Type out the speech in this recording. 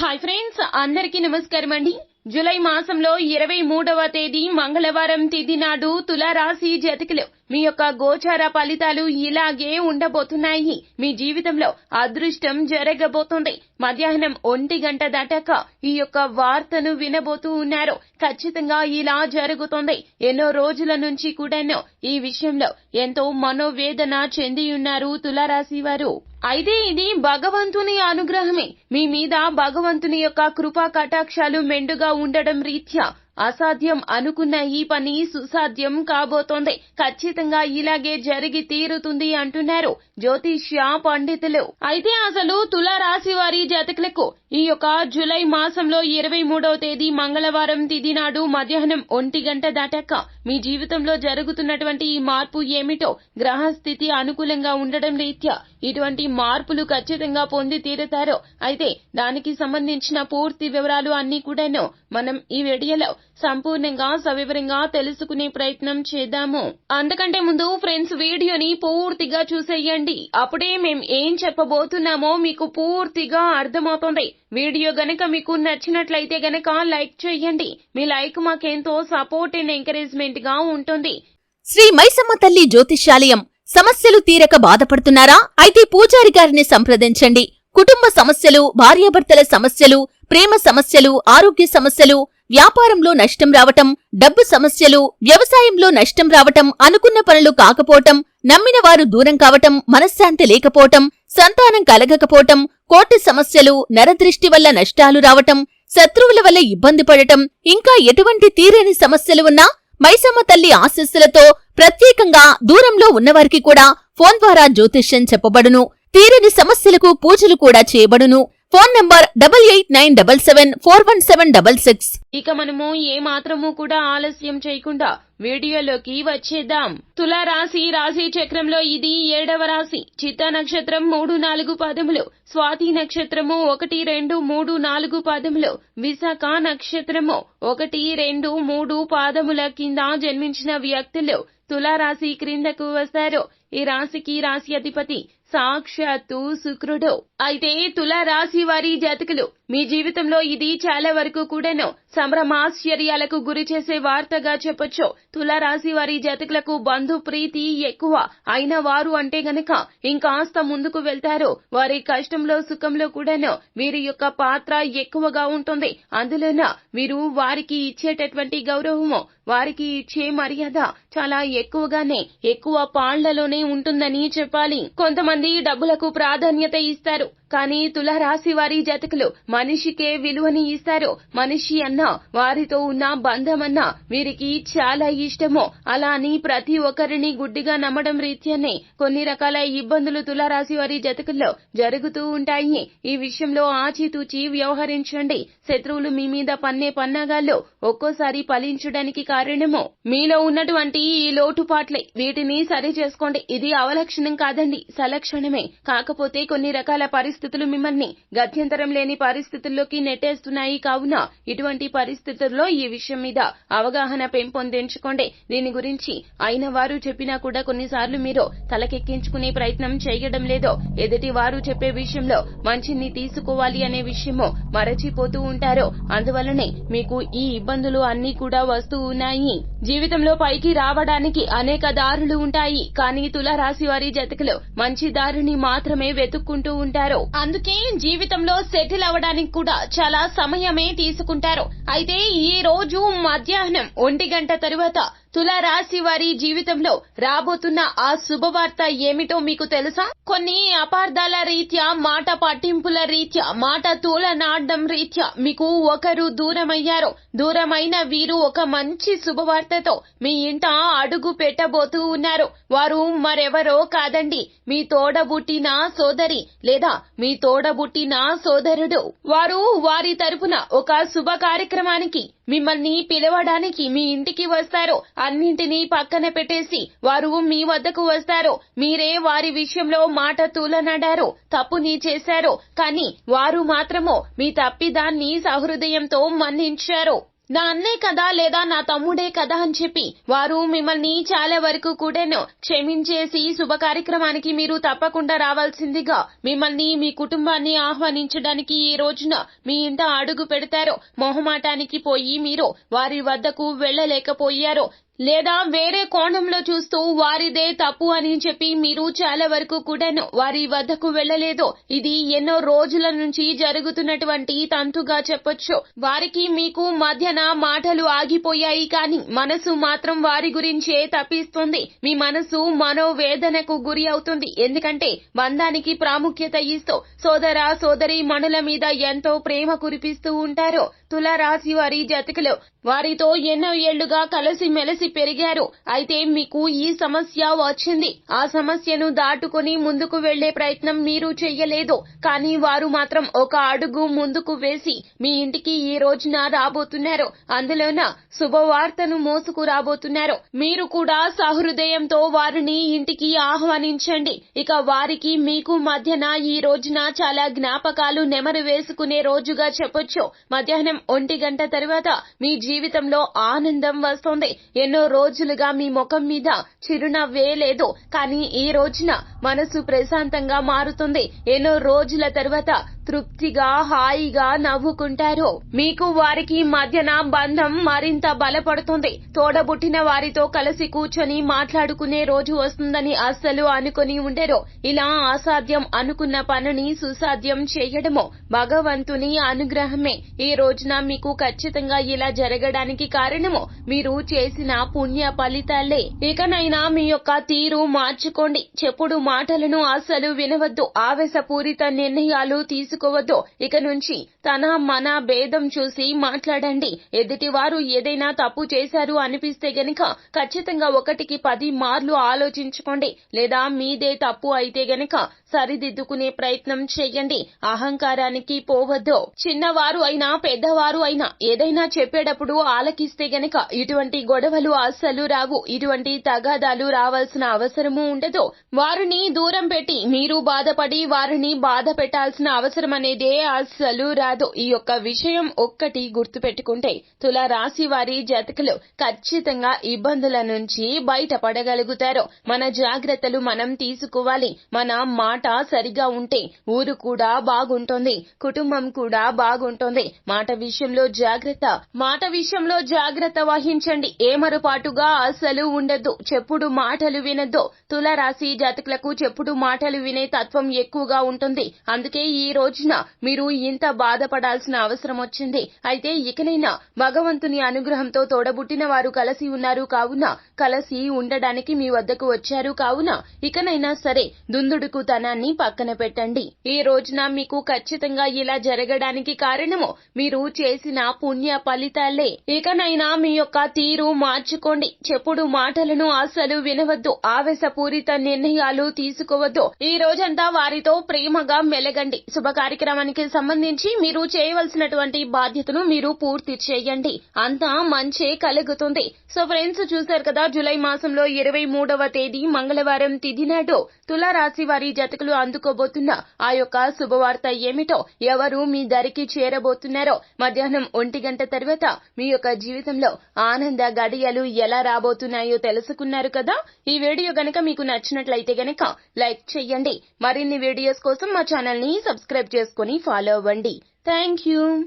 Hi friends అందరికీ నమస్కారం అండి. జూలై మాసంలో ఇరవై మూడవ తేదీ మంగళవారం తిథి నాడు తులారాశి జతకులు. మీ యొక్క గోచార ఫలితాలు ఇలాగే ఉండబోతున్నాయి. మీ జీవితంలో అదృష్టం జరగబోతుంది. మధ్యాహ్నం ఒంటి గంట దాటాక ఈ యొక్క వార్తను వినబోతూ ఉన్నారు. ఖచ్చితంగా ఇలా జరుగుతుంది. ఎన్నో రోజుల నుంచి కూడాను ఈ విషయంలో ఎంతో మనోవేదన చెంది ఉన్నారు తులారాశి వారు. అయితే ఇది భగవంతుని అనుగ్రహమే. మీ మీద భగవంతుని యొక్క కృపా కటాక్షాలు మెండుగా ఉండడం రీత్యా అసాధ్యం అనుకున్న ఈ పని సుసాధ్యం కాబోతోంది. ఖచ్చితంగా ఇలాగే జరిగి తీరుతుంది అంటున్నారు జ్యోతిష్య పండితులు. అయితే అసలు తులారాశి వారి జాతకులకు ఈ యొక్క జూలై మాసంలో ఇరవై మూడవ తేదీ మంగళవారం తిది నాడు మధ్యాహ్నం ఒంటి గంట దాటాక మీ జీవితంలో జరుగుతున్నటువంటి ఈ మార్పు ఏమిటో గ్రహస్థితి అనుకూలంగా ఉండడం రీత్యా ఇటువంటి మార్పులు ఖచ్చితంగా పొంది తీరుతారో అయితే దానికి సంబంధించిన పూర్తి వివరాలు అన్ని కూడాను మనం ఈ వీడియోలో సంపూర్ణంగా సవివరంగా తెలుసుకునే ప్రయత్నం చేద్దాము. అందుకంటే ముందు ఫ్రెండ్స్ వీడియోని పూర్తిగా చూసేయండి. అప్పుడే మేం ఏం చెప్పబోతున్నామో మీకు పూర్తిగా అర్థమవుతుంది. వీడియో గనక మీకు నచ్చినట్లయితే గనక లైక్ చేయండి. మీ లైక్ మాకెంతో సపోర్ట్ అండ్ ఎంకరేజ్మెంట్గా ఉంటుంది. శ్రీ మైసమ్మ తల్లి జ్యోతిష్యాలయం సమస్యలు తీరక బాధపడుతున్నారా? అయితే పూజారి గారిని సంప్రదించండి. కుటుంబ సమస్యలు భార్యాభర్తల సమస్యలు ప్రేమ సమస్యలు ఆరోగ్య సమస్యలు వ్యాపారంలో నష్టం రావటం డబ్బు సమస్యలు వ్యవసాయంలో నష్టం రావటం అనుకున్న పనులు కాకపోవటం నమ్మిన వారు దూరం కావటం మనశ్శాంతి లేకపోవటం సంతానం కలగకపోవటం కోర్టు సమస్యలు నరదృష్టి వల్ల నష్టాలు రావటం శత్రువుల వల్ల ఇబ్బంది పడటం ఇంకా ఎటువంటి తీరని సమస్యలు ఉన్నా మైసమ్మ తల్లి ఆశస్సులతో ప్రత్యేకంగా దూరంలో ఉన్నవారికి కూడా ఫోన్ ద్వారా జ్యోతిష్యం చెప్పబడును. తీరని సమస్యలకు పూజలు కూడా చేయబడును. Phone number double eight nine double seven four one seven double six. ఇక మనము ఏ మాత్రము కూడా ఆలస్యం చేయకుండా వీడియోలోకి వచ్చేద్దాం. తులా రాశి రాశి చక్రంలో ఇది ఏడవ రాశి. చిత్త నక్షత్రం మూడు నాలుగు పదములు. స్వాతి నక్షత్రము ఒకటి రెండు మూడు నాలుగు పదములు. విశాఖ నక్షత్రము ఒకటి రెండు మూడు పాదముల కింద జన్మించిన వ్యక్తులు తులారాశి క్రిందకు వస్తారు. ఈ రాశికి రాశి అధిపతి సాక్షాత్తు శుక్రుడు అయితే తుల రాశి వారి జాతకులు మీ జీవితంలో ఇది చాలా వరకు కూడాను సంభ్రమాశ్చర్యాలకు గురి చేసే వార్తగా చెప్పొచ్చు. తుల రాశి వారి జాతకులకు బంధు ప్రీతి ఎక్కువ. అయిన వారు అంటే గనక ఇంకాస్త ముందుకు వెళ్తారు. వారి కష్టంలో సుఖంలో కూడాను వీరి యొక్క పాత్ర ఎక్కువగా ఉంటుంది. అందులోన వీరు వారికి ఇచ్చేటటువంటి గౌరవము వారికి ఇచ్చే మర్యాద చాలా ఎక్కువగానే ఎక్కువ పాళ్ళలోనే ఉంటుందని చెప్పాలి. కొంతమంది డబ్బులకు ప్రాధాన్యత ఇస్తారు. do కానీ తులారాశి వారి జాతకులు మనిషికే విలువని ఇస్తారు. మనిషి అన్నా వారితో ఉన్న బంధమన్నా వీరికి చాలా ఇష్టమో. అలా అని ప్రతి ఒక్కరిని గుడ్డిగా నమ్మడం రీత్యానే కొన్ని రకాల ఇబ్బందులు తులారాశి వారి జతకుల్లో జరుగుతూ ఉంటాయి. ఈ విషయంలో ఆచితూచి వ్యవహరించండి. శత్రువులు మీ మీద పన్నే పన్నాగాల్లో ఒక్కోసారి ఫలించడానికి కారణము. మీలో ఉన్నటువంటి ఈ లోటుపాట్లే. వీటిని సరి చేసుకోండి ఇది అవలక్షణం కాదండి. సలక్షణమే. కాకపోతే కొన్ని రకాల పరిస్థితులు మిమ్మల్ని గత్యంతరం లేని పరిస్థితుల్లోకి నెట్టేస్తున్నాయి. కావున ఇటువంటి పరిస్థితుల్లో ఈ విషయం మీద అవగాహన పెంపొందించుకోండి. దీని గురించి అయిన వారు చెప్పినా కూడా కొన్నిసార్లు మీరు తలకెక్కించుకునే ప్రయత్నం చేయడం లేదో ఎదుటి వారు చెప్పే విషయంలో మంచిని తీసుకోవాలి అనే విషయము మరచిపోతూ ఉంటారో. అందువల్లనే మీకు ఈ ఇబ్బందులు అన్ని కూడా వస్తూ ఉన్నాయి. జీవితంలో పైకి రావడానికి అనేక దారులు ఉంటాయి. కానీ తులారాశి వారి జతకులు మంచి దారిని మాత్రమే వెతుక్కుంటూ ఉంటారు. అందుకే జీవితంలో సెటిల్ అవ్వడానికి కూడా చాలా సమయమే తీసుకుంటారు. అయితే ఈ రోజు మధ్యాహ్నం ఒంటి గంట తరువాత తులారాశి వారి జీవితంలో రాబోతున్న ఆ శుభవార్త ఏమిటో మీకు తెలుసా? కొన్ని అపార్థాల రీత్యా మాట పట్టింపుల రీత్యా మాట తూల నాడడం రీత్యా మీకు ఒకరు దూరమయ్యారు. దూరమైన వీరు ఒక మంచి శుభవార్తతో మీ ఇంట అడుగు పెట్టబోతూ ఉన్నారు. వారు మరెవరో కాదండి. మీ తోడబుట్టిన సోదరి లేదా మీ తోడబుట్టిన సోదరుడు. వారు వారి తరపున ఒక శుభ కార్యక్రమానికి మిమ్మల్ని పిలవడానికి మీ ఇంటికి వస్తారు. అన్నింటినీ పక్కన పెట్టేసి వారు మీ వద్దకు వస్తారు. మీరే వారి విషయంలో మాట తూలనడారు. తప్పుని చేశారు. కానీ వారు మాత్రము మీ తప్పిదాన్ని సహృదయంతో మన్నించారు. నా అన్నే కదా లేదా నా తమ్ముడే కదా అని చెప్పి వారు మిమ్మల్ని చాలా వరకు కూడాను క్షమించేసి శుభ కార్యక్రమానికి మీరు తప్పకుండా రావాల్సిందిగా మిమ్మల్ని మీ కుటుంబాన్ని ఆహ్వానించడానికి ఈ రోజున మీ ఇంట అడుగు పెడతారు. మొహమాటానికి పోయి మీరు వారి వద్దకు వెళ్ళలేకపోయారు. లేదా వేరే కోణంలో చూస్తూ వారిదే తప్పు అని చెప్పి మీరు చాలా వరకు కూడాను వారి వద్దకు వెళ్ళలేదు. ఇది ఎన్నో రోజుల నుంచి జరుగుతున్నటువంటి తంతుగా చెప్పొచ్చు. వారికి మీకు మధ్యన మాటలు ఆగిపోయాయి కానీ మనసు మాత్రం వారి గురించే తప్పిస్తుంది. మీ మనసు మనోవేదనకు గురి అవుతుంది. ఎందుకంటే బంధానికి ప్రాముఖ్యత ఇస్తూ సోదర సోదరి మనుల మీద ఎంతో ప్రేమ కురిపిస్తూ ఉంటారు. తులారాశి వారి జతకులు వారితో ఎన్నో ఏళ్ళుగా కలిసి మెలిసి పెరిగారు. అయితే మీకు ఈ సమస్య వచ్చింది. ఆ సమస్యను దాటుకుని ముందుకు వెళ్ళే ప్రయత్నం మీరు చెయ్యలేదు. కానీ వారు మాత్రం ఒక అడుగు ముందుకు వేసి మీ ఇంటికి ఈ రోజున రాబోతున్నారు. అందులోన శుభవార్తను మోసుకు రాబోతున్నారు. మీరు కూడా సహృదయంతో వారిని ఇంటికి ఆహ్వానించండి. ఇక వారికి మీకు మధ్యన ఈ రోజున చాలా జ్ఞాపకాలు నెమరు వేసుకునే రోజుగా చెప్పొచ్చు. మధ్యాహ్నం ఒంటి గంట తర్వాత మీ జీవితంలో ఆనందం వస్తుంది. ఎన్నో రోజులుగా మీ ముఖం మీద చిరునవ్వే లేదు. కానీ ఈ రోజున మనసు ప్రశాంతంగా మారుతుంది. ఎన్నో రోజుల తర్వాత తృప్తిగా హాయిగా నవ్వుకుంటారు. మీకు వారికి మధ్యన బంధం మరింత బలపడుతుంది. తోడబుట్టిన వారితో కలిసి కూర్చొని మాట్లాడుకునే రోజు వస్తుందని అస్సలు అనుకుని ఉండరు. ఇలా అసాధ్యం అనుకున్న పనిని సుసాధ్యం చేయడము భగవంతుని అనుగ్రహమే. ఈ రోజున మీకు ఖచ్చితంగా ఇలా జరగడానికి కారణము మీరు చేసిన పుణ్య ఫలితాలే. ఇకనైనా మీ యొక్క తీరు మార్చుకోండి. చెప్పుడు మాటలను అస్సలు వినవద్దు. ఆవేశపూరిత నిర్ణయాలు తీసుకు చేసుకోవద్దు ఇక నుంచి తన మన భేదం చూసి మాట్లాడండి. ఎదుటివారు ఏదైనా తప్పు చేశారు అనిపిస్తే గనక ఖచ్చితంగా ఒకటికి పది మార్లు ఆలోచించుకోండి. లేదా మీదే తప్పు అయితే గనక సరిదిద్దుకునే ప్రయత్నం చేయండి. అహంకారానికి పోవద్దు. చిన్నవారు అయినా పెద్దవారు అయినా ఏదైనా చెప్పేటప్పుడు ఆలకిస్తే గనక ఇటువంటి గొడవలు అస్సలు రావు. ఇటువంటి తగాదాలు రావాల్సిన అవసరము ఉండదు. వారిని దూరం పెట్టి మీరు బాధపడి వారిని బాధ పెట్టాల్సిన అవసరం అనేదే అస్సలు రాదు. ఈ యొక్క విషయం ఒక్కటి గుర్తుపెట్టుకుంటే తుల రాశి వారి జతకులు ఖచ్చితంగా ఇబ్బందుల నుంచి బయటపడగలుగుతారు. మన జాగ్రత్తలు మనం తీసుకోవాలి. మన మాట సరిగా ఉంటే ఊరు కూడా బాగుంటుంది. కుటుంబం కూడా బాగుంటుంది. మాట విషయంలో జాగ్రత్త. మాట విషయంలో జాగ్రత్త వహించండి. ఏమరుపాటుగా అస్సలు ఉండద్దు. చెప్పుడు మాటలు వినద్దు. తుల రాశి జాతకులకు చెప్పుడు మాటలు వినే తత్వం ఎక్కువగా ఉంటుంది. అందుకే ఈ రోజు రోజున మీరు ఇంత బాధపడాల్సిన అవసరం వచ్చింది. అయితే ఇకనైనా భగవంతుని అనుగ్రహంతో తోడబుట్టిన వారు కలిసి ఉన్నారు కావున కలిసి ఉండడానికి మీ వద్దకు వచ్చారు కావున ఇకనైనా సరే దుందుడుకు తనాన్ని పక్కన పెట్టండి. ఈ రోజున మీకు ఖచ్చితంగా ఇలా జరగడానికి కారణము మీరు చేసిన పుణ్య ఫలితాలే. ఇకనైనా మీ యొక్క తీరు మార్చుకోండి. చెప్పుడు మాటలను అస్సలు వినవద్దు. ఆవేశపూరిత నిర్ణయాలు తీసుకోవద్దు. ఈ రోజంతా వారితో ప్రేమగా మెలగండి. శుభ కార్యక్రమానికి సంబంధించి మీరు చేయవలసినటువంటి బాధ్యతను మీరు పూర్తి చేయండి. అంతా మంచే కలుగుతుంది. సో ఫ్రెండ్స్ చూశారు కదా జులై మాసంలో ఇరవై మూడవ తేదీ మంగళవారం తిథి నాడు తులారాశి వారి జతకులు అందుకోబోతున్న ఆ యొక్క శుభవార్త ఏమిటో ఎవరు మీ దరికి చేరబోతున్నారో మధ్యాహ్నం ఒంటి గంట తర్వాత మీ యొక్క జీవితంలో ఆనంద గడియలు ఎలా రాబోతున్నాయో తెలుసుకున్నారు కదా? ఈ వీడియో గనక మీకు నచ్చినట్లయితే గనక లైక్ చేయండి. మరిన్ని వీడియోస్ కోసం మా ఛానల్ని సబ్స్క్రైబ్ చేసుకుని ఫాలో అవ్వండి. Thank you